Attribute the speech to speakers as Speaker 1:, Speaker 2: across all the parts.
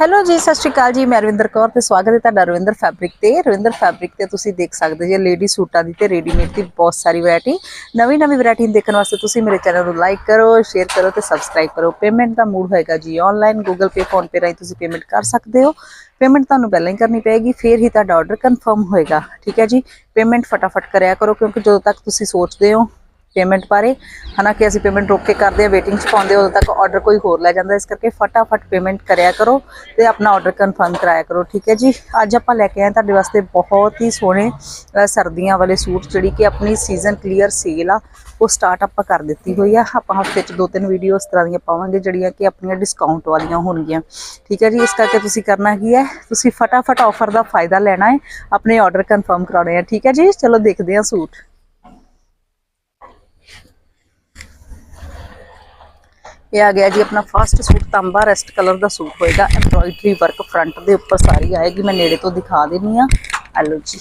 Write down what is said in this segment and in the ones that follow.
Speaker 1: Hello ਜੀ, ਸਤਿ ਸ਼੍ਰੀ ਅਕਾਲ ਜੀ। ਮੈਂ ਰਵਿੰਦਰ ਕੌਰ ਤੇ ਸਵਾਗਤ ਹੈ ਤੁਹਾਡਾ ਰਵਿੰਦਰ ਫੈਬਰਿਕ ਤੇ। ਰਵਿੰਦਰ ਫੈਬਰਿਕ ਤੇ ਤੁਸੀਂ ਦੇਖ ਸਕਦੇ ਜੀ ਲੇਡੀ ਸੂਟਾਂ ਦੀ ਤੇ ਰੈਡੀਮੇਡ ਦੀ ਬਹੁਤ ਸਾਰੀ ਵੈਰਾਈਟੀ ਨਵੀਂ ਨਵੀਂ ਵੈਰਾਈਟੀ ਦੇਖਣ ਵਾਸਤੇ ਤੁਸੀਂ ਮੇਰੇ ਚੈਨਲ ਨੂੰ ਲਾਈਕ ਕਰੋ ਸ਼ੇਅਰ ਕਰੋ ਤੇ ਸਬਸਕ੍ਰਾਈਬ ਕਰੋ। ਪੇਮੈਂਟ ਦਾ ਮੂਡ ਹੋਏਗਾ ਜੀ online Google Pay PhonePe ਰਾਹੀਂ ਤੁਸੀਂ ਪੇਮੈਂਟ ਕਰ ਸਕਦੇ ਹੋ। ਪੇਮੈਂਟ ਤੁਹਾਨੂੰ ਪਹਿਲਾਂ ਹੀ ਕਰਨੀ ਪਏਗੀ, ਫਿਰ ਹੀ ਤੁਹਾਡਾ ਆਰਡਰ ਕਨਫਰਮ ਹੋਏਗਾ। ਠੀਕ ਹੈ ਜੀ? ਪੇਮੈਂਟ ਫਟਾਫਟ ਕਰਿਆ ਕਰੋ ਕਿਉਂਕਿ ਜਦੋਂ ਤੱਕ ਤੁਸੀਂ ਸੋਚਦੇ ਹੋ ਪੇਮੈਂਟ ਬਾਰੇ। ਹਨਾ ਕਿ ਅਸੀਂ ਪੇਮੈਂਟ ਰੋਕ ਕੇ ਕਰਦੇ ਆ ਵੇਟਿੰਗ 'ਚ ਪਾਉਂਦੇ ਉਦੋਂ ਤੱਕ ਆਰਡਰ ਕੋਈ ਹੋਰ ਲੈ ਜਾਂਦਾ। ਇਸ ਕਰਕੇ ਫਟਾਫਟ ਪੇਮੈਂਟ ਕਰਿਆ ਕਰੋ ਤੇ ਆਪਣਾ ਆਰਡਰ ਕਨਫਰਮ ਕਰਾਇਆ ਕਰੋ, ਠੀਕ ਹੈ ਜੀ? ਅੱਜ ਆਪਾਂ ਲੈ ਕੇ ਆਏ ਤੁਹਾਡੇ ਵਾਸਤੇ ਬਹੁਤ ਹੀ ਸੋਹਣੇ ਸਰਦੀਆਂ ਵਾਲੇ ਸੂਟ, ਜਿਹੜੀ ਕਿ ਆਪਣੀ ਸੀਜ਼ਨ ਕਲੀਅਰ ਸੇਲ ਆ, ਉਹ ਸਟਾਰਟ ਆਪਾਂ ਕਰ ਦਿੱਤੀ ਹੋਈ ਆ। ਆਪਾਂ ਹਫ਼ਤੇ 'ਚ ਦੋ ਤਿੰਨ ਵੀਡੀਓ ਇਸ ਤਰ੍ਹਾਂ ਦੀਆਂ ਪਾਵਾਂਗੇ, ਜਿਹੜੀਆਂ ਕਿ ਆਪਣੀਆਂ ਡਿਸਕਾਊਂਟ ਵਾਲੀਆਂ ਹੋਣਗੀਆਂ। ਠੀਕ ਹੈ ਜੀ? ਇਸ ਕਰਕੇ ਤੁਸੀਂ ਕਰਨਾ ਕੀ ਹੈ? ਤੁਸੀਂ ਫਟਾਫਟ ਆਫਰ ਦਾ ਫਾਇਦਾ ਲੈਣਾ ਹੈ, ਆਪਣੇ ਆਰਡਰ ਕਨਫਰਮ ਕਰਾਉਣੇ ਆ। ਠੀਕ ਹੈ ਜੀ? ਚਲੋ ਦੇਖਦੇ ਹਾਂ ਸੂਟ। ਇਹ ਆ ਗਿਆ ਜੀ ਆਪਣਾ ਫਸਟ ਸੂਟ ਤਾਂਬਾ ਰੈਸਟ ਕਲਰ ਦਾ ਸੂਟ ਹੋਏਗਾ ਐਮਬ੍ਰੋਇਡਰੀ ਵਰਕ ਫਰੰਟ ਦੇ ਉੱਪਰ ਸਾਰੀ ਆਏਗੀ, ਮੈਂ ਨੇੜੇ ਤੋਂ ਦਿਖਾ ਦੇਣੀ ਆ ਆ ਲਓ ਜੀ।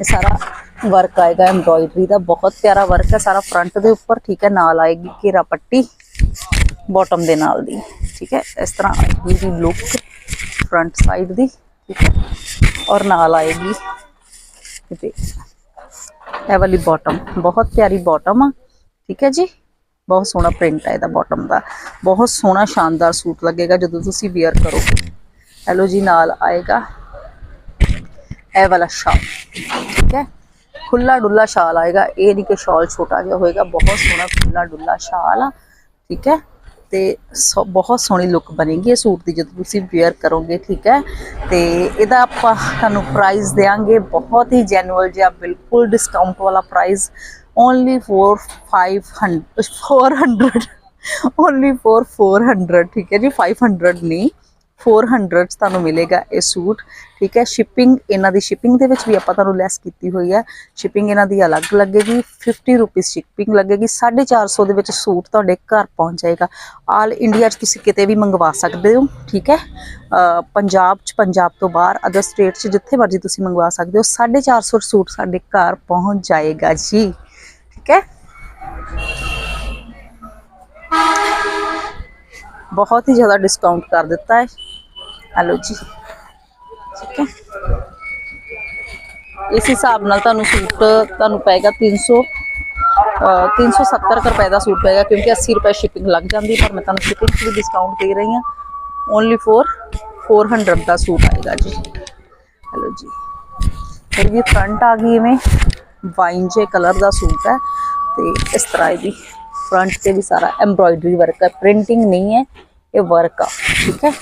Speaker 1: ਇਹ ਸਾਰਾ ਵਰਕ ਆਏਗਾ ਐਮਬ੍ਰੋਇਡਰੀ ਦਾ ਬਹੁਤ ਪਿਆਰਾ ਵਰਕ ਹੈ, ਸਾਰਾ ਫਰੰਟ ਦੇ ਉੱਪਰ, ਠੀਕ ਹੈ, ਨਾਲ ਆਏਗੀ ਘੇਰਾ ਪੱਟੀ ਬਾਟਮ ਦੇ ਨਾਲ ਦੀ, ਠੀਕ ਹੈ। ਇਸ ਤਰ੍ਹਾਂ ਆਏਗੀ ਦੀ ਲੁੱਕ ਫਰੰਟ ਸਾਈਡ ਦੀ, ਠੀਕ ਹੈ। ਔਰ ਨਾਲ ਆਏਗੀ ਤੇ ਇਹ ਵਾਲੀ ਬਾਟਮ ਬਹੁਤ ਪਿਆਰੀ ਬਾਟਮ ਆ, ਠੀਕ ਹੈ ਜੀ। ਬਹੁਤ ਸੋਹਣਾ ਪ੍ਰਿੰਟ ਹੈ ਇਹਦਾ ਬਾਟਮ ਦਾ। ਬਹੁਤ ਸੋਹਣਾ ਸ਼ਾਨਦਾਰ ਸੂਟ ਲੱਗੇਗਾ ਜਦੋਂ ਤੁਸੀਂ ਵੇਅਰ ਕਰੋਗੇ। ਹੈਲੋ ਜੀ, ਨਾਲ ਆਏਗਾ। ਇਹ ਵਾਲਾ ਸ਼ਾਲ ਠੀਕ ਹੈ? ਖੁੱਲਾ ਡੁੱਲਾ ਸ਼ਾਲ ਆਏਗਾ। ਇਹ ਨਹੀਂ ਕਿ ਸ਼ਾਲ ਛੋਟਾ ਜਿਹਾ ਹੋਏਗਾ। ਬਹੁਤ ਸੋਹਣਾ ਖੁੱਲਾ ਡੁੱਲਾ ਸ਼ਾਲ ਆ, ਠੀਕ ਹੈ? ਤੇ ਸੋ- ਬਹੁਤ ਸੋਹਣੀ ਲੁੱਕ ਬਣੇਗੀ ਇਹ ਸੂਟ ਦੀ ਜਦੋਂ ਤੁਸੀਂ ਵੇਅਰ ਕਰੋਗੇ, ਠੀਕ ਹੈ? ਤੇ ਇਹਦਾ ਆਪਾਂ ਤੁਹਾਨੂੰ ਪ੍ਰਾਈਸ ਦੇਾਂਗੇ ਬਹੁਤ ਹੀ ਜੈਨੂਅਲ ਜਿਹਾ, ਬਿਲਕੁਲ ਡਿਸਕਾਊਂਟ ਵਾਲਾ price only four 500 400 only four 400 ਠੀਕ ਹੈ ਜੀ 500 ਨਹੀਂ 400 ਚ ਤੁਹਾਨੂੰ ਮਿਲੇਗਾ ਇਹ ਸੂਟ, ਠੀਕ ਹੈ ਸ਼ਿਪਿੰਗ ਇਹਨਾਂ ਦੀ ਸ਼ਿਪਿੰਗ ਦੇ ਵਿੱਚ ਵੀ ਆਪਾਂ ਤੁਹਾਨੂੰ ਲੈਸ ਕੀਤੀ ਹੋਈ ਹੈ ਸ਼ਿਪਿੰਗ ਇਹਨਾਂ ਦੀ ਅਲੱਗ ਲੱਗੇਗੀ 50 ਰੁਪਏ ਸ਼ਿਪਿੰਗ ਲੱਗੇਗੀ 450 ਦੇ ਵਿੱਚ ਸੂਟ ਤੁਹਾਡੇ ਘਰ ਪਹੁੰਚ ਜਾਏਗਾ, ਆਲ ਇੰਡੀਆ 'ਚ ਤੁਸੀਂ ਕਿਤੇ ਵੀ ਮੰਗਵਾ ਸਕਦੇ ਹੋ, ਠੀਕ ਹੈ ਪੰਜਾਬ 'ਚ, ਪੰਜਾਬ ਤੋਂ ਬਾਹਰ ਅਦਰ ਸਟੇਟ 'ਚ ਜਿੱਥੇ ਮਰਜ਼ੀ ਤੁਸੀਂ ਮੰਗਵਾ ਸਕਦੇ ਹੋ 450 ਸੂਟ ਸਾਡੇ ਘਰ ਪਹੁੰਚ ਜਾਏਗਾ ਜੀ। ਠੀਕ ਹੈ ਬਹੁਤ ਹੀ ਜ਼ਿਆਦਾ ਡਿਸਕਾਊਂਟ ਕਰ ਦਿੱਤਾ ਹੈ ਹਲੋ ਜੀ ਠੀਕ ਹੈ ਇਸ ਹਿਸਾਬ ਨਾਲ ਤੁਹਾਨੂੰ ਸੂਟ ਤੁਹਾਨੂੰ ਪਏਗਾ 300 ਅ, 370 ਕੁ ਰੁਪਏ ਦਾ ਸੂਟ ਪਏਗਾ ਕਿਉਂਕਿ 80 ਰੁਪਏ ਸ਼ਿਪਿੰਗ ਲੱਗ ਜਾਂਦੀ ਪਰ ਮੈਂ ਤੁਹਾਨੂੰ ਸ਼ਿਪਿੰਗ 'ਚ ਵੀ ਡਿਸਕਾਊਂਟ ਦੇ ਰਹੀ ਹਾਂ ਓਨਲੀ ਫੋਰ 400 ਦਾ ਸੂਟ ਆਏਗਾ ਜੀ ਹਲੋ ਜੀ ਫਿਰ ਵੀ ਫਰੰਟ ਆ ਗਈ ਇਵੇਂ ਵਾਈਨ ਜੇ ਕਲਰ ਦਾ ਸੂਟ ਹੈ ਤੇ ਇਸ ਤਰ੍ਹਾਂ ਇਹਦੀ ਫਰੰਟ ਤੇ ਵੀ ਸਾਰਾ ਐਮਬ੍ਰੋਇਡਰੀ ਵਰਕ ਹੈ। ਪ੍ਰਿੰਟਿੰਗ ਨਹੀਂ ਹੈ, ਇਹ ਵਰਕ ਆ, ਠੀਕ ਹੈ?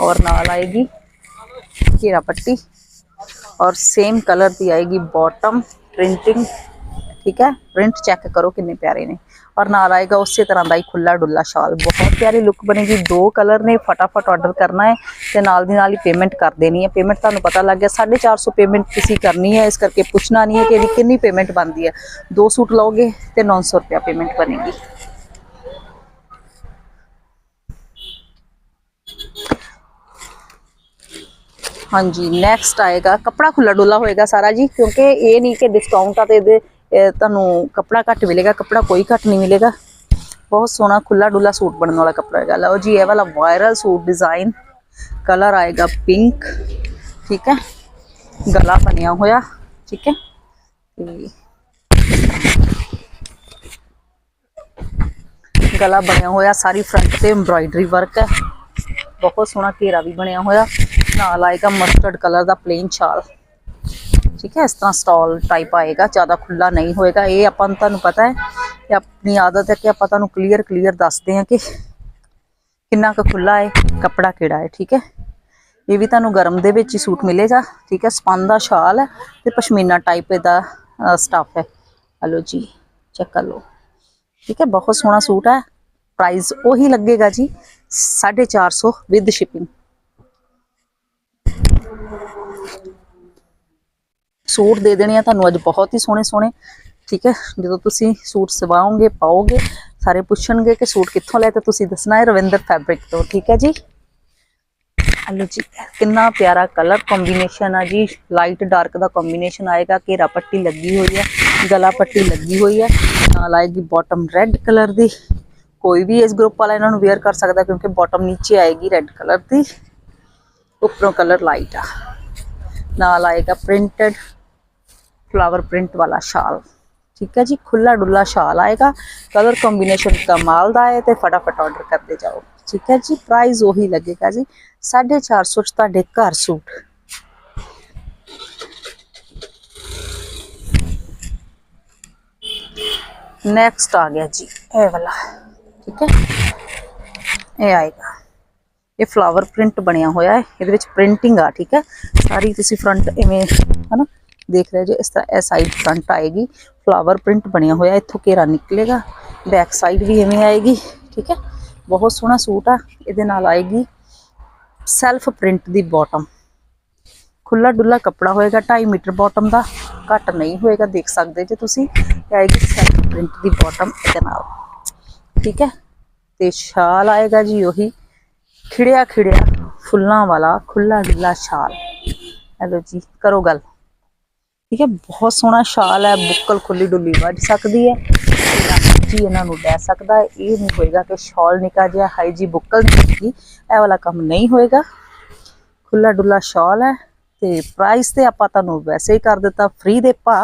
Speaker 1: ਔਰ ਨਾਲ ਆਏਗੀ ਘੇਰਾ ਪੱਟੀ ਔਰ ਸੇਮ ਕਲਰ ਦੀ ਆਏਗੀ ਬਾਟਮ ਪ੍ਰਿੰਟਿੰਗ ਠੀਕ ਹੈ? ਪ੍ਰਿੰਟ ਚੈੱਕ ਕਰੋ ਕਿੰਨੇ ਪਿਆਰੇ ਨੇ। ਔਰ ਨਾਲ ਆਏਗਾ ਉਸੇ ਤਰ੍ਹਾਂ ਦਾ ਹੀ ਖੁੱਲਾ ਡੁੱਲਾ ਸ਼ਾਲ। ਬਹੁਤ ਪਿਆਰੀ ਲੁੱਕ ਬਣੇਗੀ। ਦੋ ਕਲਰ ਨੇ, ਫਟਾਫਟ ਆਰਡਰ ਕਰਨਾ ਹੈ ਤੇ ਨਾਲ ਦੀ ਨਾਲ ਹੀ ਪੇਮੈਂਟ ਕਰ ਦੇਣੀ ਹੈ। ਪੇਮੈਂਟ ਤੁਹਾਨੂੰ ਪਤਾ ਲੱਗ ਗਿਆ 450 ਪੇਮੈਂਟ ਤੁਸੀਂ ਕਰਨੀ ਹੈ। ਇਸ ਕਰਕੇ ਪੁੱਛਣਾ ਨਹੀਂ ਹੈ ਕਿ ਇਹਦੀ ਕਿੰਨੀ ਪੇਮੈਂਟ ਬਣਦੀ ਹੈ। ਦੋ ਸੂਟ ਲਓਗੇ ਤੇ 900 ਰੁਪਿਆ ਪੇਮੈਂਟ ਬਣੇਗੀ। ਹਾਂਜੀ ਨੈਕਸਟ ਆਏਗਾ। ਕਪੜਾ ਖੁੱਲਾ ਡੁੱਲਾ ਹੋਏਗਾ ਸਾਰਾ ਜੀ, ਕਿਉਂਕਿ ਇਹ ਨਹੀਂ ਕਿ ਡਿਸਕਾਊਂਟ ਆ ਤੇ ਇਹਦੇ ਇਹ ਤੁਹਾਨੂੰ ਕਪੜਾ ਘੱਟ ਮਿਲੇਗਾ, ਕਪੜਾ ਕੋਈ ਘੱਟ ਨਹੀਂ ਮਿਲੇਗਾ। ਬਹੁਤ ਸੋਹਣਾ ਖੁੱਲਾ ਡੁੱਲਾ ਸੂਟ ਬਣਨ ਵਾਲਾ ਕਪੜਾ ਹੈਗਾ। ਲਓ ਜੀ, ਇਹ ਵਾਲਾ ਵਾਇਰਲ ਸੂਟ ਡਿਜ਼ਾਈਨ ਕਲਰ ਆਏਗਾ ਪਿੰਕ ਠੀਕ ਹੈ? ਗਲਾ ਬਣਿਆ ਹੋਇਆ। ਠੀਕ ਹੈ? ਤੇ ਗਲਾ ਬਣਿਆ ਹੋਇਆ, ਸਾਰੀ ਫਰੰਟ ਤੇ ਐਮਬ੍ਰਾਇਡਰੀ ਵਰਕ ਹੈ। ਬਹੁਤ ਸੋਹਣਾ ਘੇਰਾ ਵੀ ਬਣਿਆ ਹੋਇਆ। ਨਾਲ ਆਏਗਾ ਮਸਟਰਡ ਕਲਰ ਦਾ ਪਲੇਨ ਸ਼ਾਲ ਠੀਕ ਹੈ? ਇਸ ਤਰ੍ਹਾਂ ਸਟਾਲ ਟਾਈਪ ਆਏਗਾ, ਜ਼ਿਆਦਾ ਖੁੱਲਾ ਨਹੀਂ ਹੋਏਗਾ। ਇਹ ਆਪਾਂ ਨੂੰ ਤੁਹਾਨੂੰ ਪਤਾ ਹੈ ਕਿ ਆਪਣੀ ਆਦਤ ਹੈ ਕਿ ਆਪਾਂ ਤੁਹਾਨੂੰ ਕਲੀਅਰ ਕਲੀਅਰ ਦੱਸਦੇ ਹਾਂ ਕਿ ਕਿੰਨਾ ਕੁ ਖੁੱਲਾ ਹੈ, ਕੱਪੜਾ ਕਿਹੜਾ ਹੈ, ਠੀਕ ਹੈ? ਇਹ ਵੀ ਤੁਹਾਨੂੰ ਗਰਮ ਦੇ ਵਿੱਚ ਹੀ ਸੂਟ ਮਿਲੇਗਾ, ਠੀਕ ਹੈ? ਸਪਨ ਦਾ ਸ਼ਾਲ ਹੈ ਤੇ ਪਸ਼ਮੀਨਾ ਟਾਈਪ ਦਾ ਸਟਾਫ ਹੈ। ਹਲੋ ਜੀ ਚੈੱਕ ਕਰ ਲਓ। ਠੀਕ ਹੈ? ਬਹੁਤ ਸੋਹਣਾ ਸੂਟ ਹੈ। ਪ੍ਰਾਈਸ ਉਹੀ ਲੱਗੇਗਾ ਜੀ 450 ਵਿਦ ਸ਼ਿਪਿੰਗ ਸੂਟ ਦੇ ਦੇਣੇ ਆ ਤੁਹਾਨੂੰ ਅੱਜ ਬਹੁਤ ਹੀ ਸੋਹਣੇ ਸੋਹਣੇ ਠੀਕ ਹੈ? ਜਦੋਂ ਤੁਸੀਂ ਸੂਟ ਸਵਾਓਗੇ ਪਾਓਗੇ ਸਾਰੇ ਪੁੱਛਣਗੇ ਕਿ ਸੂਟ ਕਿੱਥੋਂ ਲਿਆ ਤੇ ਤੁਸੀਂ ਦੱਸਣਾ ਹੈ ਰਵਿੰਦਰ ਫੈਬਰਿਕ ਤੋਂ ਠੀਕ ਹੈ ਜੀ? ਹਲੋ ਜੀ। ਕਿੰਨਾ ਪਿਆਰਾ ਕਲਰ ਕੰਬੀਨੇਸ਼ਨ ਆ ਜੀ। ਲਾਈਟ ਡਾਰਕ ਦਾ ਕੰਬੀਨੇਸ਼ਨ ਆਏਗਾ ਘੇਰਾ ਪੱਟੀ ਲੱਗੀ ਹੋਈ ਹੈ ਗਲਾ ਪੱਟੀ ਲੱਗੀ ਹੋਈ ਹੈ ਨਾਲ ਆਏਗੀ ਬਾਟਮ ਰੈੱਡ ਕਲਰ ਦੀ। ਕੋਈ ਵੀ ਇਸ ਗਰੁੱਪ ਵਾਲਾ ਇਹਨਾਂ ਨੂੰ ਵੇਅਰ ਕਰ ਸਕਦਾ ਕਿਉਂਕਿ ਬਾਟਮ ਨੀਚੇ ਆਏਗੀ ਰੈੱਡ ਕਲਰ ਦੀ। ਉੱਪਰੋਂ ਕਲਰ ਲਾਈਟ ਆ। ਨਾਲ ਆਏਗਾ ਪ੍ਰਿੰਟਡ ਫਲਾਵਰ ਪ੍ਰਿੰਟ ਵਾਲਾ ਸ਼ਾਲ। ਠੀਕ ਹੈ ਜੀ ਖੁੱਲਾ ਡੁੱਲਾ ਸ਼ਾਲ ਆਏਗਾ ਕਲਰ ਕੰਬੀਨੇਸ਼ਨ ਕਮਾਲ ਦਾ ਹੈ ਤੇ ਫਟਾਫਟ ਆਰਡਰ ਕਰਦੇ ਜਾਓ। ਠੀਕ ਹੈ ਜੀ ਪ੍ਰਾਈਸ ਉਹੀ ਲੱਗੇਗਾ ਜੀ 450 ਚ ਤੁਹਾਡੇ ਘਰ ਸੂਟ। ਨੈਕਸਟ ਆ ਗਿਆ ਜੀ, ਇਹ ਵਾਲਾ। ਠੀਕ ਹੈ, ਇਹ ਆਏਗਾ। ਇਹ ਫਲਾਵਰ ਪ੍ਰਿੰਟ ਬਣਿਆ ਹੋਇਆ ਹੈ, ਇਹਦੇ ਵਿੱਚ ਪ੍ਰਿੰਟਿੰਗ ਆ, ਠੀਕ ਹੈ। ਸਾਰੀ ਤੁਸੀਂ ਫਰੰਟ ਇਵੇਂ, ਹਨਾ ਦੇਖ ਰਹੇ ਜੇ, ਇਸ ਤਰ੍ਹਾਂ ਇਹ ਸਾਈਡ ਫਰੰਟ ਆਏਗੀ ਫਲਾਵਰ ਪ੍ਰਿੰਟ ਬਣਿਆ ਹੋਇਆ, ਇੱਥੋਂ ਘੇਰਾ ਨਿਕਲੇਗਾ ਬੈਕ ਸਾਈਡ ਵੀ ਇਵੇਂ ਆਏਗੀ, ਠੀਕ ਹੈ? ਬਹੁਤ ਸੋਹਣਾ ਸੂਟ ਆ, ਇਹਦੇ ਨਾਲ ਆਏਗੀ ਸੈਲਫ ਪ੍ਰਿੰਟ ਦੀ ਬਾਟਮ ਖੁੱਲਾ ਡੁੱਲਾ ਕੱਪੜਾ ਹੋਏਗਾ 2.5 ਮੀਟਰ ਬਾਟਮ ਦਾ, ਘੱਟ ਨਹੀਂ ਹੋਏਗਾ, ਦੇਖ ਸਕਦੇ ਜੇ ਤੁਸੀਂ, ਇਹ ਆਏਗੀ ਸੈਲਫ ਪ੍ਰਿੰਟ ਦੀ ਬਾਟਮ ਇਹਦੇ ਨਾਲ। ਠੀਕ ਹੈ? ਤੇ ਸ਼ਾਲ ਆਏਗਾ ਜੀ ਉਹੀ ਖਿੜਿਆ ਖਿੜਿਆ ਫੁੱਲਾਂ ਵਾਲਾ ਖੁੱਲਾ ਡੁੱਲਾ ਸ਼ਾਲ ਹੈਲੋ ਜੀ, ਕਰੋ ਗੱਲ। ਠੀਕ ਹੈ, ਬਹੁਤ ਸੋਹਣਾ ਸ਼ਾਲ ਹੈ, ਬੁੱਕਲ ਖੁੱਲੀ ਡੁੱਲੀ ਵੱਜ ਸਕਦੀ ਹੈ। ਜੀ ਇਹਨਾਂ ਨੂੰ ਲੈ ਸਕਦਾ ਇਹ ਨਹੀਂ ਹੋਏਗਾ ਕਿ ਸ਼ਾਲ ਨਿਕਾ ਜਿਹਾ, ਹਾਈ ਜੀ ਬੁੱਕਲ ਨਿਕਲੇਗੀ ਇਹ ਵਾਲਾ ਕੰਮ ਨਹੀਂ ਹੋਏਗਾ। ਖੁੱਲਾ ਡੁੱਲਾ ਸ਼ਾਲ ਹੈ ਤੇ ਪ੍ਰਾਈਸ ਤੇ ਆਪਾਂ ਤੁਹਾਨੂੰ ਵੈਸੇ ਹੀ ਕਰ ਦਿੱਤਾ। ਫ੍ਰੀ ਦੇ ਭਾ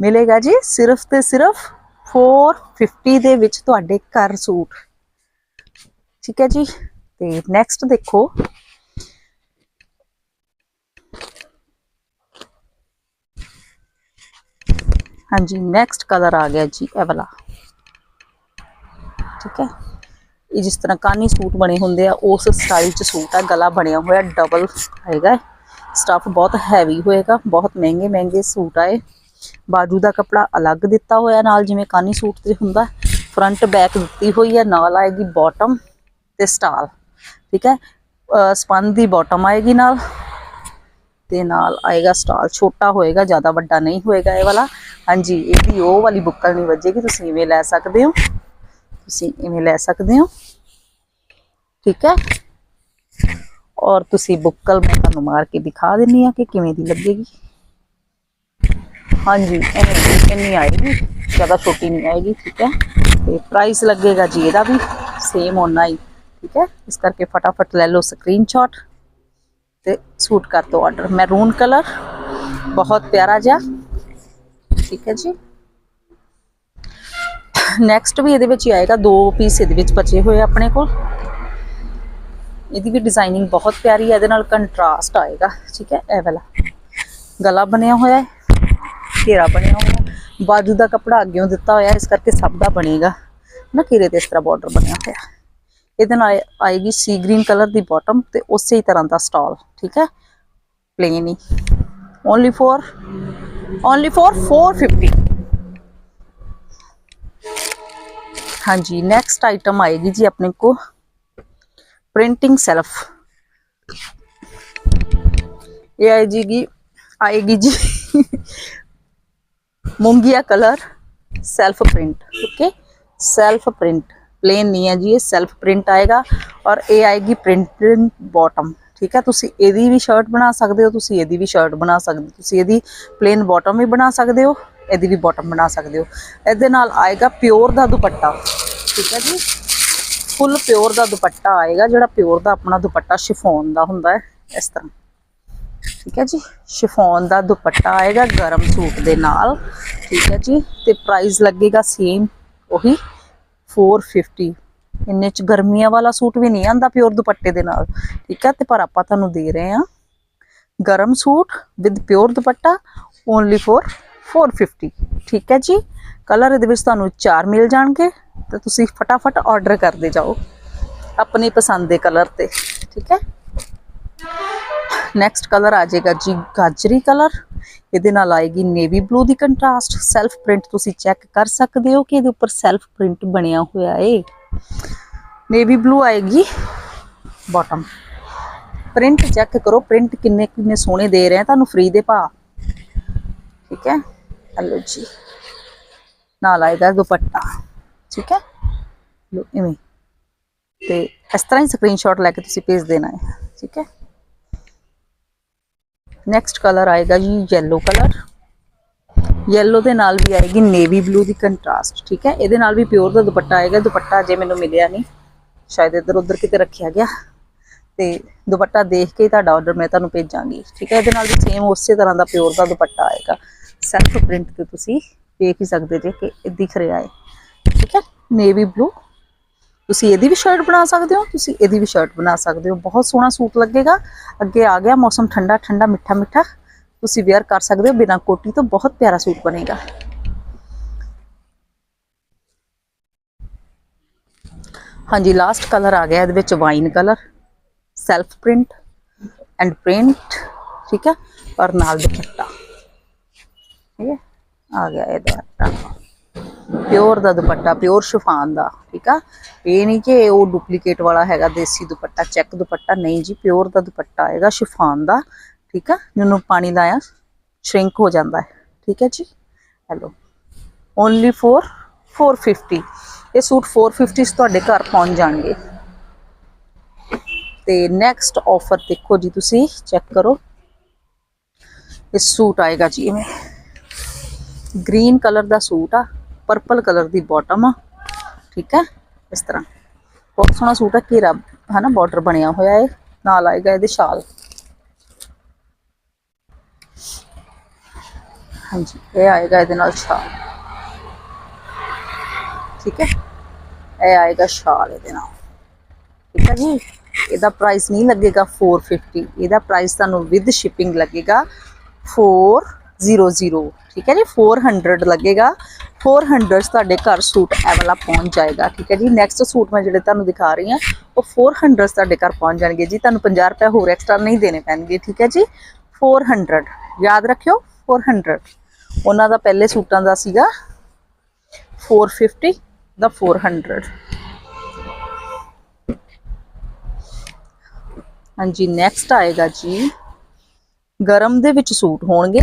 Speaker 1: ਮਿਲੇਗਾ ਜੀ ਸਿਰਫ ਤੇ ਸਿਰਫ 450 ਦੇ ਵਿੱਚ ਤੁਹਾਡੇ ਘਰ ਸੂਟ। ਠੀਕ ਹੈ ਜੀ? ਤੇ ਨੈਕਸਟ ਦੇਖੋ। ਹਾਂਜੀ ਨੈਕਸਟ ਕਲਰ ਆ ਗਿਆ ਜੀ, ਇਹ ਵਾਲਾ। ਠੀਕ ਹੈ? ਇਹ ਜਿਸ ਤਰ੍ਹਾਂ ਕਾਨੀ ਸੂਟ ਬਣੇ ਹੁੰਦੇ ਆ, ਉਸ ਸਟਾਈਲ ਚ ਸੂਟ ਆ, ਗਲਾ ਬਣਿਆ ਹੋਇਆ ਡਬਲ ਹੈਗਾ ਸਟਫ ਬਹੁਤ ਹੈਵੀ ਹੋਏਗਾ, ਬਹੁਤ ਮਹਿੰਗੇ ਮਹਿੰਗੇ ਸੂਟ ਆਏ ਬਾਜੂ ਦਾ ਕਪੜਾ ਅਲੱਗ ਦਿੱਤਾ ਹੋਇਆ ਨਾਲ, ਜਿਵੇਂ ਕਾਨੀ ਸੂਟ ਤੇ ਹੁੰਦਾ ਫਰੰਟ ਬੈਕ ਦਿੱਤੀ ਹੋਈ ਹੈ ਨਾਲ ਆਏਗੀ ਬਾਟਮ ਤੇ ਸਟਾਲ ਠੀਕ ਹੈ? ਸਪਨ ਦੀ ਬਾਟਮ ਆਏਗੀ ਨਾਲ ਦੇ ਨਾਲ ਆਏਗਾ ਸਟਾਲ। ਛੋਟਾ ਹੋਏਗਾ, ਜ਼ਿਆਦਾ ਵੱਡਾ ਨਹੀਂ ਹੋਏਗਾ ਇਹ ਵਾਲਾ। ਹਾਂਜੀ ਇਹਦੀ ਉਹ ਵਾਲੀ ਬੁੱਕਲ ਨਹੀਂ ਵੱਜੇਗੀ, ਤੁਸੀਂ ਇਵੇਂ ਲੈ ਸਕਦੇ ਹੋ। ਤੁਸੀਂ ਇਵੇਂ ਲੈ ਸਕਦੇ ਹੋ। ਠੀਕ ਹੈ? ਔਰ ਤੁਸੀਂ ਬੁੱਕਲ ਮੈਂ ਤੁਹਾਨੂੰ ਮਾਰ ਕੇ ਦਿਖਾ ਦਿੰਨੀ ਆ ਕਿ ਕਿਵੇਂ ਦੀ ਲੱਗੇਗੀ। ਹਾਂਜੀ, ਇਹ ਇੰਨੀ ਆਏਗੀ? ਜ਼ਿਆਦਾ ਛੋਟੀ ਨਹੀਂ ਆਏਗੀ, ਠੀਕ ਹੈ? ਤੇ ਪ੍ਰਾਈਸ ਲੱਗੇਗਾ ਜੀ ਇਹਦਾ ਵੀ ਸੇਮ ਹੋਣਾ ਹੀ, ਠੀਕ ਹੈ? ਇਸ ਕਰਕੇ ਫਟਾਫਟ ਲੈ ਲਓ ਸਕਰੀਨਸ਼ਾਟ ਤੇ ਸੂਟ ਕਰ ਦੋ ਆਰਡਰ ਮੈਰੂਨ ਕਲਰ ਬਹੁਤ ਪਿਆਰਾ ਜਿਹਾ। ਠੀਕ ਹੈ ਜੀ। ਨੈਕਸਟ ਵੀ ਇਹਦੇ ਵਿੱਚ ਹੀ ਆਏਗਾ। ਦੋ ਪੀਸ ਇਹਦੇ ਵਿੱਚ ਬਚੇ ਹੋਏ ਆਪਣੇ ਕੋਲ। ਇਹਦੀ ਵੀ ਡਿਜ਼ਾਈਨਿੰਗ ਬਹੁਤ ਪਿਆਰੀ ਹੈ ਇਹਦੇ ਨਾਲ ਕੰਟਰਾਸਟ ਆਏਗਾ। ਠੀਕ ਹੈ, ਇਹ ਵਾਲਾ। ਗਲਾ ਬਣਿਆ ਹੋਇਆ ਹੈ। ਘੇਰਾ ਬਣਿਆ ਹੋਇਆ ਬਾਜੂ ਦਾ ਕਪੜਾ ਅੱਗੇੋਂ ਦਿੱਤਾ ਹੋਇਆ ਇਸ ਕਰਕੇ ਸਭ ਦਾ ਬਣੇਗਾ। ਨਾ ਘੇਰੇ ਤੇ ਇਸ ਤਰ੍ਹਾਂ ਬਾਰਡਰ ਬਣਿਆ ਹੋਇਆ। ये आए आएगी सी ग्रीन कलर की बॉटम तो उस तरह का स्टॉल ठीक है प्लेन ही only four only four four fifty हाँ जी नैक्सट आइटम आएगी जी अपने को प्रिंटिंग सेल्फ ये की आएगी जी मुंगिया colour self print okay self print plane नहीं है जी ये सेल्फ प्रिंट आएगा और ਇਹ ਆਏਗੀ ਪ੍ਰਿੰਟਡ ਬਾਟਮ ਠੀਕ ਹੈ ਤੁਸੀਂ ਇਹਦੀ ਵੀ ਸ਼ਰਟ ਬਣਾ ਸਕਦੇ ਹੋ ਤੁਸੀਂ ਇਹਦੀ ਵੀ ਸ਼ਰਟ ਬਣਾ ਸਕਦੇ ਹੋ ਤੁਸੀਂ ਇਹਦੀ ਪਲੇਨ ਬਾਟਮ ਵੀ ਬਣਾ ਸਕਦੇ ਹੋ ਇਹਦੀ ਵੀ ਬਾਟਮ ਬਣਾ ਸਕਦੇ ਹੋ ਇਹਦੇ ਨਾਲ ਆਏਗਾ ਪਿਓਰ ਦਾ ਦੁਪੱਟਾ ਠੀਕ ਹੈ ਜੀ ਫੁੱਲ ਪਿਓਰ ਦਾ ਦੁਪੱਟਾ ਆਏਗਾ ਜਿਹੜਾ ਪਿਓਰ ਦਾ ਆਪਣਾ ਦੁਪੱਟਾ ਸ਼ਿਫੋਨ ਦਾ ਹੁੰਦਾ ਹੈ ਇਸ ਤਰ੍ਹਾਂ ਠੀਕ ਹੈ ਜੀ ਸ਼ਿਫੋਨ ਦਾ ਦੁਪੱਟਾ ਆਏਗਾ ਗਰਮ ਸੂਟ ਦੇ ਨਾਲ ਠੀਕ ਹੈ ਜੀ ਤੇ ਪ੍ਰਾਈਸ ਲੱਗੇਗਾ ਸੇਮ ਉਹੀ 450 ਇੰਨੇ ਚ ਗਰਮੀਆਂ ਵਾਲਾ ਸੂਟ ਵੀ ਨਹੀਂ ਆਂਦਾ ਪਿਓਰ ਦੁਪੱਟੇ ਦੇ ਨਾਲ। ਠੀਕ ਹੈ ਤੇ ਪਰ ਆਪਾਂ ਤੁਹਾਨੂੰ ਦੇ ਰਹੇ ਹਾਂ ਗਰਮ suit with pure dupatta only for 450 ਠੀਕ ਹੈ ਜੀ? ਕਲਰ ਇਹਦੇ ਵਿੱਚ ਤੁਹਾਨੂੰ ਚਾਰ ਮਿਲ ਜਾਣਗੇ, ਤੇ ਤੁਸੀਂ ਫਟਾਫਟ ਆਰਡਰ ਕਰਦੇ ਜਾਓ ਆਪਣੀ ਪਸੰਦ ਦੇ ਕਲਰ ਤੇ। ਠੀਕ ਹੈ? ਨੈਕਸਟ ਕਲਰ ਆ ਜਾਏਗਾ ਜੀ ਗਾਜਰੀ ਕਲਰ। ਇਹਦੇ ਨਾਲ ਆਏਗੀ ਨੇਵੀ ਬਲੂ ਦੀ ਕੰਟਰਾਸਟ ਸੈਲਫ ਪ੍ਰਿੰਟ ਤੁਸੀਂ ਚੈੱਕ ਕਰ ਸਕਦੇ ਹੋ ਕਿ ਇਹਦੇ ਉੱਪਰ ਸੈਲਫ ਪ੍ਰਿੰਟ ਬਣਿਆ ਹੋਇਆ ਏ। ਨੇਵੀ ਬਲੂ ਆਏਗੀ ਬਾਟਮ ਪ੍ਰਿੰਟ ਚੈੱਕ ਕਰੋ ਪ੍ਰਿੰਟ ਕਿੰਨੇ ਕਿੰਨੇ ਸੋਹਣੇ ਦੇ ਰਹੇ ਆ, ਤੁਹਾਨੂੰ ਫ੍ਰੀ ਦੇ ਭਾ। ਠੀਕ ਹੈ? ਹਲੋ ਜੀ। ਨਾਲ ਆਏਗਾ ਦੁਪੱਟਾ। ਠੀਕ ਹੈ? ਲੋ, ਇਵੇਂ। ਤੇ ਇਸ ਤਰ੍ਹਾਂ ਹੀ ਸਕਰੀਨਸ਼ਾਟ ਲੈ ਕੇ ਤੁਸੀਂ ਭੇਜ ਦੇਣਾ ਹੈ। ਠੀਕ ਹੈ? ਨੈਕਸਟ ਕਲਰ ਆਏਗਾ ਜੀ yellow ਕਲਰ ਯੈਲੋ ਦੇ ਨਾਲ ਵੀ ਆਏਗੀ ਨੇਵੀ ਬਲੂ ਦੀ ਕੰਟਰਾਸਟ ਠੀਕ ਹੈ? ਇਹਦੇ ਨਾਲ ਵੀ ਪਿਓਰ ਦਾ ਦੁਪੱਟਾ ਆਏਗਾ, ਦੁਪੱਟਾ ਜੇ ਮੈਨੂੰ ਮਿਲਿਆ ਨਹੀਂ। ਸ਼ਾਇਦ ਇੱਧਰ ਉੱਧਰ ਕਿਤੇ ਰੱਖਿਆ ਗਿਆ। ਤੇ ਦੁਪੱਟਾ ਦੇਖ ਕੇ ਤੁਹਾਡਾ ਆਰਡਰ ਮੈਂ ਤੁਹਾਨੂੰ ਭੇਜਾਂਗੀ, ਠੀਕ ਹੈ? ਇਹਦੇ ਨਾਲ ਵੀ ਸੇਮ ਉਸੇ ਤਰ੍ਹਾਂ ਦਾ ਪਿਓਰ ਦਾ ਦੁਪੱਟਾ ਆਏਗਾ। ਸੈਲਫ ਪ੍ਰਿੰਟ ਤੇ ਤੁਸੀਂ ਦੇਖ ਹੀ ਸਕਦੇ ਜੇ ਕਿ ਇਹ ਦਿਖ ਰਿਹਾ ਹੈ ਠੀਕ ਹੈ? ਨੇਵੀ ਬਲੂ ਤੁਸੀਂ ਇਹਦੀ ਵੀ ਸ਼ਰਟ ਬਣਾ ਸਕਦੇ ਹੋ ਤੁਸੀਂ ਇਹਦੀ ਵੀ ਸ਼ਰਟ ਬਣਾ ਸਕਦੇ ਹੋ ਬਹੁਤ ਸੋਹਣਾ ਸੂਟ ਲੱਗੇਗਾ ਅੱਗੇ ਆ ਗਿਆ ਮੌਸਮ ਠੰਡਾ ਠੰਡਾ ਮਿੱਠਾ ਮਿੱਠਾ ਤੁਸੀਂ ਵੇਅਰ ਕਰ ਸਕਦੇ ਹੋ ਬਿਨਾਂ ਕੋਟੀ ਤੋਂ ਬਹੁਤ ਪਿਆਰਾ ਸੂਟ ਬਣੇਗਾ ਹਾਂਜੀ ਲਾਸਟ ਕਲਰ ਆ ਗਿਆ ਇਹਦੇ ਵਿੱਚ wine colour self print and print ਠੀਕ ਹੈ ਔਰ ਨਾਲ ਦੁਪੱਟਾ ਠੀਕ ਹੈ ਆ ਗਿਆ ਇਹਦਾ ਪਿਓਰ ਦਾ ਦੁਪੱਟਾ, ਪਿਓਰ ਸ਼ਿਫਾਨ ਦਾ, ਠੀਕ ਆ? ਇਹ ਨਹੀਂ ਕਿ ਉਹ ਡੁਪਲੀਕੇਟ ਵਾਲਾ ਹੈਗਾ, ਦੇਸੀ ਦੁਪੱਟਾ, ਚੈੱਕ ਦੁਪੱਟਾ, ਨਹੀਂ ਜੀ, ਪਿਓਰ ਦਾ ਦੁਪੱਟਾ ਆਏਗਾ ਸ਼ਿਫਾਨ ਦਾ, ਠੀਕ ਆ? ਜਿਹਨੂੰ ਪਾਣੀ ਲਾਇਆ ਸ਼ਰਿੰਕ ਹੋ ਜਾਂਦਾ ਹੈ, ਠੀਕ ਹੈ ਜੀ? ਹੈਲੋ ਓਨਲੀ ਫੋਰ 450 ਇਹ ਸੂਟ 450 ਚ ਤੁਹਾਡੇ ਘਰ ਪਹੁੰਚ ਜਾਣਗੇ। ਤੇ ਨੈਕਸਟ ਆਫਰ ਦੇਖੋ ਜੀ ਤੁਸੀਂ ਚੈੱਕ ਕਰੋ। ਇਹ ਸੂਟ ਆਏਗਾ ਜੀ, ਇਵੇਂ। ਗ੍ਰੀਨ ਕਲਰ ਦਾ ਸੂਟ ਆ। ਪਰਪਲ ਕਲਰ ਦੀ ਬਾਟਮ ਆ। ਠੀਕ ਹੈ ਇਸ ਤਰ੍ਹਾਂ। ਬਹੁਤ ਸੋਹਣਾ ਸੂਟ ਹੈ ਘੇਰਾ ਹਨਾ ਬਾਰਡਰ ਬਣਿਆ ਹੋਇਆ ਹੈ ਨਾਲ ਆਏਗਾ ਇਹਦੇ ਸ਼ਾਲ। ਹਾਂਜੀ, ਇਹ ਆਏਗਾ ਇਹਦੇ ਨਾਲ ਸ਼ਾਲ। ਠੀਕ ਹੈ ਇਹ ਆਏਗਾ ਸ਼ਾਲ ਇਹਦੇ ਨਾਲ। ਠੀਕ ਹੈ ਜੀ? ਇਹਦਾ ਪ੍ਰਾਈਸ ਨਹੀਂ ਲੱਗੇਗਾ 450 ਇਹਦਾ ਪ੍ਰਾਈਸ ਤੁਹਾਨੂੰ ਵਿਦ ਸ਼ਿਪਿੰਗ ਲੱਗੇਗਾ 400 ਠੀਕ ਹੈ ਜੀ? 400 ਲੱਗੇਗਾ। 400 'ਚ ਤੁਹਾਡੇ ਘਰ ਸੂਟ ਇਹ ਵਾਲਾ ਪਹੁੰਚ ਜਾਏਗਾ। ਠੀਕ ਹੈ ਜੀ? ਨੈਕਸਟ ਸੂਟ ਮੈਂ ਜਿਹੜੇ ਤੁਹਾਨੂੰ ਦਿਖਾ ਰਹੀ ਹਾਂ, ਉਹ 400 'ਚ ਤੁਹਾਡੇ ਘਰ ਪਹੁੰਚ ਜਾਣਗੇ ਜੀ। ਤੁਹਾਨੂੰ 50 ਰੁਪਏ ਹੋਰ ਐਕਸਟਰਾ ਨਹੀਂ ਦੇਣੇ ਪੈਣਗੇ। ਠੀਕ ਹੈ ਜੀ? 400 ਯਾਦ ਰੱਖਿਓ 400 ਉਹਨਾਂ ਦਾ ਪਹਿਲੇ ਸੂਟਾਂ ਦਾ ਸੀਗਾ 450 ਦਾ 400 ਹਾਂਜੀ ਨੈਕਸਟ ਆਏਗਾ ਜੀ। ਗਰਮ ਦੇ ਵਿੱਚ ਸੂਟ ਹੋਣਗੇ।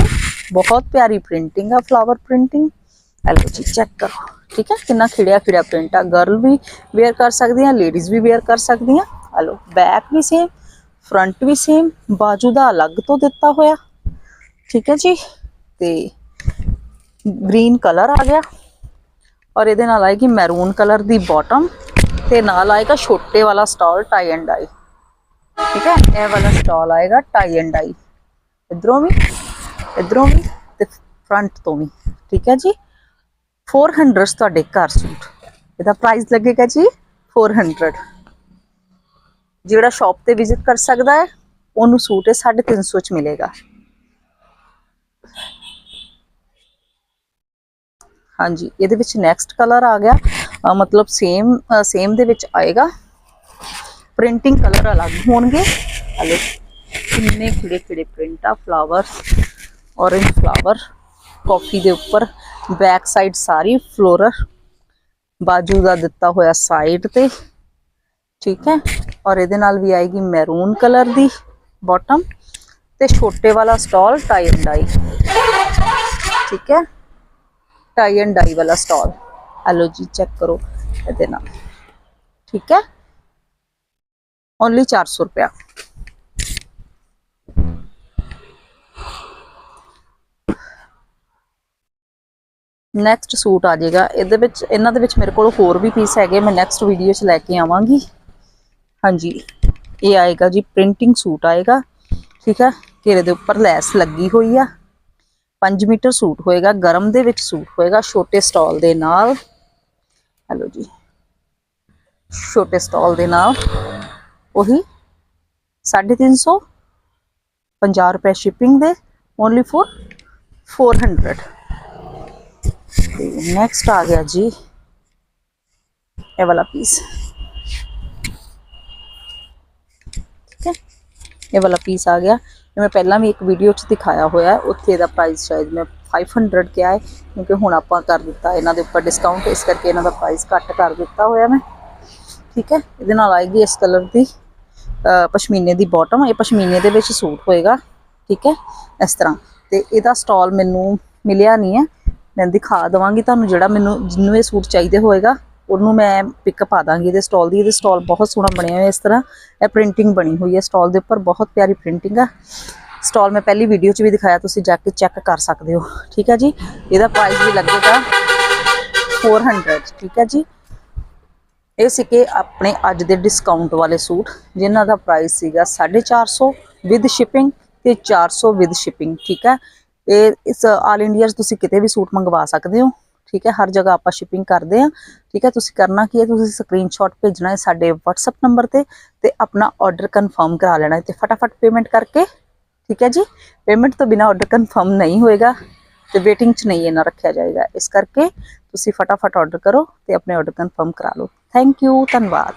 Speaker 1: ਬਹੁਤ ਪਿਆਰੀ ਪ੍ਰਿੰਟਿੰਗ ਆ ਫਲਾਵਰ ਪ੍ਰਿੰਟਿੰਗ ਲਓ ਜੀ ਚੈੱਕ ਕਰੋ। ਠੀਕ ਹੈ ਕਿੰਨਾ ਖਿੜਿਆ ਖਿੜਿਆ ਪ੍ਰਿੰਟ ਆ। ਗਰਲ ਵੀ ਵੇਅਰ ਕਰ ਸਕਦੀਆਂ ਲੇਡੀਜ਼ ਵੀ ਵੇਅਰ ਕਰ ਸਕਦੀਆਂ। ਹਲੋ ਬੈਕ ਵੀ ਸੇਮ ਫਰੰਟ ਵੀ ਸੇਮ ਬਾਜੂ ਦਾ ਅਲੱਗ ਤੋਂ ਦਿੱਤਾ ਹੋਇਆ। ਠੀਕ ਹੈ ਜੀ, ਤੇ ਗ੍ਰੀਨ ਕਲਰ ਆ ਗਿਆ। ਔਰ ਇਹਦੇ ਨਾਲ ਆਏਗੀ ਮੈਰੂਨ ਕਲਰ ਦੀ ਬਾਟਮ ਤੇ ਨਾਲ ਆਏਗਾ ਛੋਟੇ ਵਾਲਾ ਸਟਾਲ ਟਾਈ ਐਂਡ ਡਾਈ ਠੀਕ ਹੈ ਇਹ ਵਾਲਾ ਸਟਾਲ ਆਏਗਾ ਟਾਈ ਐਂਡ ਡਾਈ ਇਧਰੋਂ ਵੀ ਇਧਰੋਂ ਵੀ ਤੇ ਫਰੰਟ ਤੋਂ ਵੀ, ਠੀਕ ਹੈ ਜੀ? 400 'ਚ ਤੁਹਾਡੇ ਘਰ ਸੂਟ। ਇਹਦਾ ਪ੍ਰਾਈਸ ਲੱਗੇਗਾ ਜੀ 400 ਜਿਹੜਾ ਸ਼ਾਪ ਤੇ ਵਿਜ਼ਿਟ ਕਰ ਸਕਦਾ ਹੈ, ਉਹਨੂੰ ਸੂਟ ਇਹ 350 ਚ ਮਿਲੇਗਾ। ਹਾਂਜੀ, ਇਹਦੇ ਵਿੱਚ ਨੈਕਸਟ ਕਲਰ ਆ ਗਿਆ। ਮਤਲਬ ਸੇਮ ਸੇਮ ਦੇ ਵਿੱਚ ਆਏਗਾ। ਪ੍ਰਿੰਟਿੰਗ ਕਲਰ ਅਲੱਗ ਹੋਣਗੇ। ਹਲੋ, ਕਿੰਨੇ ਕਿਹੜੇ ਕਿਹੜੇ ਪ੍ਰਿੰਟ ਆ ਫਲਾਵਰਸ orange ਫਲਾਵਰ ਕਾਫੀ ਦੇ ਉੱਪਰ ਬੈਕ ਸਾਈਡ ਸਾਰੀ ਫਲੋਰਲ ਬਾਜੂ ਦਾ ਦਿੱਤਾ ਹੋਇਆ ਸਾਈਡ ਤੇ, ਠੀਕ ਹੈ? ਔਰ ਇਹਦੇ ਨਾਲ ਵੀ ਆਏਗੀ ਮੈਰੂਨ ਕਲਰ ਦੀ ਬਾਟਮ ਤੇ ਛੋਟੇ ਵਾਲਾ ਸਟਾਲ ਟਾਈ ਐਂਡ ਡਾਈ ਠੀਕ ਹੈ? ਟਾਈ ਐਂਡ ਡਾਈ ਵਾਲਾ ਸਟਾਲ ਹਲੋ ਜੀ ਚੈੱਕ ਕਰੋ ਇਹਦੇ ਨਾਲ, ਠੀਕ ਹੈ? ਓਨਲੀ 400 ਰੁਪਿਆ ਨੈਕਸਟ ਸੂਟ ਆ ਜਾਏਗਾ। ਇਹਦੇ ਵਿੱਚ, ਇਹਨਾਂ ਦੇ ਵਿੱਚ ਮੇਰੇ ਕੋਲ ਹੋਰ ਵੀ ਪੀਸ ਹੈਗੇ, ਮੈਂ ਨੈਕਸਟ ਵੀਡੀਓ 'ਚ ਲੈ ਕੇ ਆਵਾਂਗੀ। ਹਾਂਜੀ, ਇਹ ਆਏਗਾ ਜੀ ਪ੍ਰਿੰਟਿੰਗ ਸੂਟ ਆਏਗਾ। ਠੀਕ ਹੈ ਘੇਰੇ ਦੇ ਉੱਪਰ ਲੈਸ ਲੱਗੀ ਹੋਈ ਆ। 5 ਮੀਟਰ ਸੂਟ ਹੋਏਗਾ, ਗਰਮ ਦੇ ਵਿੱਚ ਸੂਟ ਹੋਏਗਾ, ਛੋਟੇ ਸਟਾਲ ਦੇ ਨਾਲ। ਹੈਲੋ ਜੀ, ਛੋਟੇ ਸਟਾਲ ਦੇ ਨਾਲ। ਉਹੀ 350 50 ਰੁਪਏ ਸ਼ਿਪਿੰਗ ਦੇ ਓਨਲੀ ਫॉर 400 ਤੇ ਨੈਕਸਟ ਆ ਗਿਆ ਜੀ ਇਹ ਵਾਲਾ ਪੀਸ ਠੀਕ ਹੈ ਇਹ ਵਾਲਾ ਪੀਸ ਆ ਗਿਆ ਇਹ ਮੈਂ ਪਹਿਲਾਂ ਵੀ ਇੱਕ ਵੀਡੀਓ 'ਚ ਦਿਖਾਇਆ ਹੋਇਆ ਉੱਥੇ ਇਹਦਾ ਪ੍ਰਾਈਸ ਸ਼ਾਇਦ ਮੈਂ 500 ਕਿਹਾ ਹੈ ਕਿਉਂਕਿ ਹੁਣ ਆਪਾਂ ਕਰ ਦਿੱਤਾ ਇਹਨਾਂ ਦੇ ਉੱਪਰ ਡਿਸਕਾਊਂਟ ਇਸ ਕਰਕੇ ਇਹਨਾਂ ਦਾ ਪ੍ਰਾਈਸ ਘੱਟ ਕਰ ਦਿੱਤਾ ਹੋਇਆ ਮੈਂ ਠੀਕ ਹੈ ਇਹਦੇ ਨਾਲ ਆਏਗੀ ਇਸ ਕਲਰ ਦੀ ਪਸ਼ਮੀਨੇ ਦੀ ਬਾਟਮ ਇਹ ਪਸ਼ਮੀਨੇ ਦੇ ਵਿੱਚ ਸੂਟ ਹੋਏਗਾ ਠੀਕ ਹੈ ਇਸ ਤਰ੍ਹਾਂ ਤੇ ਇਹਦਾ ਸਟਾਲ ਮੈਨੂੰ ਮਿਲਿਆ ਨਹੀਂ ਹੈ ਮੈਂ ਦਿਖਾ ਦਵਾਂਗੀ ਤੁਹਾਨੂੰ ਜਿਹੜਾ ਮੈਨੂੰ ਜਿਹਨੂੰ ਇਹ ਸੂਟ ਚਾਹੀਦੇ ਹੋਏਗਾ, ਉਹਨੂੰ ਮੈਂ ਪਿਕ ਪਾ ਦਾਂਗੀ ਇਹਦੇ ਸਟਾਲ ਦੀ। ਇਹਦੇ ਸਟਾਲ ਬਹੁਤ ਸੋਹਣਾ ਬਣਿਆ ਹੋਇਆ ਇਸ ਤਰ੍ਹਾਂ। ਇਹ ਪ੍ਰਿੰਟਿੰਗ ਬਣੀ ਹੋਈ ਹੈ ਸਟਾਲ ਦੇ ਉੱਪਰ, ਬਹੁਤ ਪਿਆਰੀ ਪ੍ਰਿੰਟਿੰਗ ਆ। ਸਟਾਲ ਮੈਂ ਪਹਿਲੀ ਵੀਡੀਓ 'ਚ ਵੀ ਦਿਖਾਇਆ, ਤੁਸੀਂ ਜਾ ਕੇ ਚੈੱਕ ਕਰ ਸਕਦੇ ਹੋ। ਠੀਕ ਹੈ ਜੀ? ਇਹਦਾ ਪ੍ਰਾਈਸ ਵੀ ਲੱਗੇਗਾ 400 ਠੀਕ ਹੈ ਜੀ? ਇਹ ਸੀਗੇ ਆਪਣੇ ਅੱਜ ਦੇ ਡਿਸਕਾਊਂਟ ਵਾਲੇ ਸੂਟ, ਜਿਨ੍ਹਾਂ ਦਾ ਪ੍ਰਾਈਸ ਸੀਗਾ 450 ਵਿਦ ਸ਼ਿਪਿੰਗ ਤੇ 400 ਵਿਦ ਸ਼ਿਪਿੰਗ ਠੀਕ ਹੈ ਇਹ ਇਸ ਆਲ ਇੰਡੀਆ 'ਚ ਤੁਸੀਂ ਕਿਤੇ ਵੀ ਸੂਟ ਮੰਗਵਾ ਸਕਦੇ ਹੋ, ਠੀਕ ਹੈ, ਹਰ ਜਗ੍ਹਾ ਆਪਾਂ ਸ਼ਿਪਿੰਗ ਕਰਦੇ ਆ ਠੀਕ ਹੈ, ਤੁਸੀਂ ਕਰਨਾ ਕੀ ਹੈ, ਤੁਸੀਂ ਸਕਰੀਨਸ਼ਾਟ ਭੇਜਣਾ ਹੈ ਸਾਡੇ WhatsApp ਨੰਬਰ ਤੇ ਤੇ ਆਪਣਾ ਆਰਡਰ ਕਨਫਰਮ ਕਰਾ ਲੈਣਾ ਹੈ ਤੇ ਫਟਾਫਟ ਪੇਮੈਂਟ ਕਰਕੇ, ਠੀਕ ਹੈ ਜੀ ਪੇਮੈਂਟ ਤੋਂ ਬਿਨਾ ਆਰਡਰ ਕਨਫਰਮ ਨਹੀਂ ਹੋਏਗਾ ਤੇ ਵੇਟਿੰਗ 'ਚ ਨਹੀਂ ਇਹਨਾਂ ਰੱਖਿਆ ਜਾਏਗਾ, ਇਸ ਕਰਕੇ ਤੁਸੀਂ ਫਟਾਫਟ ਆਰਡਰ ਕਰੋ ਤੇ ਆਪਣੇ ਆਰਡਰ ਕਨਫਰਮ ਕਰਾ ਲਓ। ਥੈਂਕ ਯੂ ਧੰਨਵਾਦ।